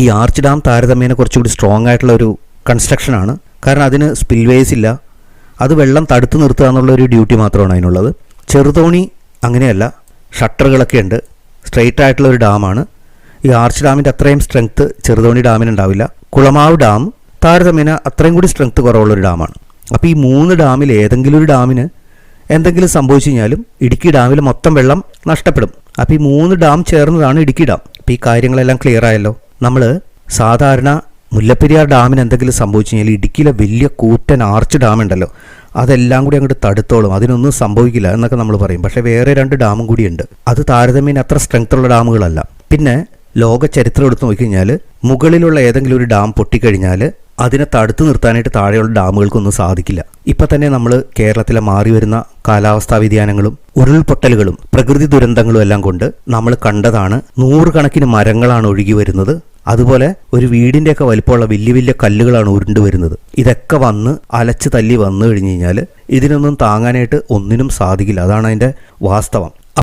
ഈ arch dam താരതമ്യേന കുറച്ചുകൂടി സ്ട്രോങ് ആയിട്ടുള്ള ഒരു കൺസ്ട്രക്ഷനാണ് കാരണം അതിന് സ്പിൽവേസ് ഇല്ല. അത് വെള്ളം തടുത്തു നിർത്തുക എന്നുള്ള ഒരു ഡ്യൂട്ടി മാത്രമാണ് അതിനുള്ളത്. ചെറുതോണി അങ്ങനെയല്ല. ഷട്ടറുകളൊക്കെ ഉണ്ട്. സ്ട്രെയിറ്റ് ആയിട്ടുള്ള ഒരു ഡാമാണ് ഈ ആർച്ച് ഡാമിന്റെ അത്രയും സ്ട്രെങ്ത്ത് ചെറുതോണി ഡാമിന് ഉണ്ടാവില്ല. കുളമാവ് ഡാം താരതമ്യേന അത്രയും കൂടി സ്ട്രെങ്ത് കുറവുള്ളൊരു ഡാമാണ് അപ്പോൾ ഈ മൂന്ന് ഡാമിൽ ഏതെങ്കിലും ഒരു ഡാമിന് എന്തെങ്കിലും സംഭവിച്ചു കഴിഞ്ഞാലും ഇടുക്കി ഡാമിൽ മൊത്തം വെള്ളം നഷ്ടപ്പെടും. അപ്പോൾ ഈ മൂന്ന് ഡാം ചേർന്നതാണ് ഇടുക്കി ഡാം അപ്പോൾ ഈ കാര്യങ്ങളെല്ലാം ക്ലിയർ ആയല്ലോ. നമ്മൾ സാധാരണ മുല്ലപ്പെരിയാർ ഡാമിന് എന്തെങ്കിലും സംഭവിച്ചു കഴിഞ്ഞാൽ ഇടുക്കിയിലെ വലിയ കൂറ്റൻ ആർച്ച് ഡാം ഉണ്ടല്ലോ അതെല്ലാം കൂടി അങ്ങോട്ട് തടുത്തോളും. അതിനൊന്നും സംഭവിക്കില്ല എന്നൊക്കെ നമ്മൾ പറയും. പക്ഷേ വേറെ രണ്ട് ഡാമും കൂടിയുണ്ട് അത് താരതമ്യേന അത്ര സ്ട്രെങ്ത് ഉള്ള ഡാമുകളല്ല. പിന്നെ ലോക ചരിത്രം എടുത്ത് നോക്കിക്കഴിഞ്ഞാൽ മുകളിലുള്ള ഏതെങ്കിലും ഒരു ഡാം പൊട്ടിക്കഴിഞ്ഞാൽ അതിനെ തടുത്തു നിർത്താനായിട്ട് താഴെയുള്ള ഡാമുകൾക്കൊന്നും സാധിക്കില്ല. ഇപ്പൊ തന്നെ നമ്മൾ കേരളത്തിലെ മാറി വരുന്ന കാലാവസ്ഥാ വ്യതിയാനങ്ങളും ഉരുൾപൊട്ടലുകളും പ്രകൃതി ദുരന്തങ്ങളും എല്ലാം കൊണ്ട് നമ്മൾ കണ്ടതാണ് നൂറുകണക്കിന് മരങ്ങളാണ് ഒഴുകി വരുന്നത്. അതുപോലെ ഒരു വീടിന്റെയൊക്കെ വലിപ്പമുള്ള വലിയ വലിയ കല്ലുകളാണ് ഉരുണ്ടു വരുന്നത്. ഇതൊക്കെ വന്ന് അലച്ചു തല്ലി വന്നു കഴിഞ്ഞു കഴിഞ്ഞാൽ ഇതിനൊന്നും താങ്ങാനായിട്ട് ഒന്നിനും സാധിക്കില്ല. അതാണ് അതിന്റെ വാസ്തവം.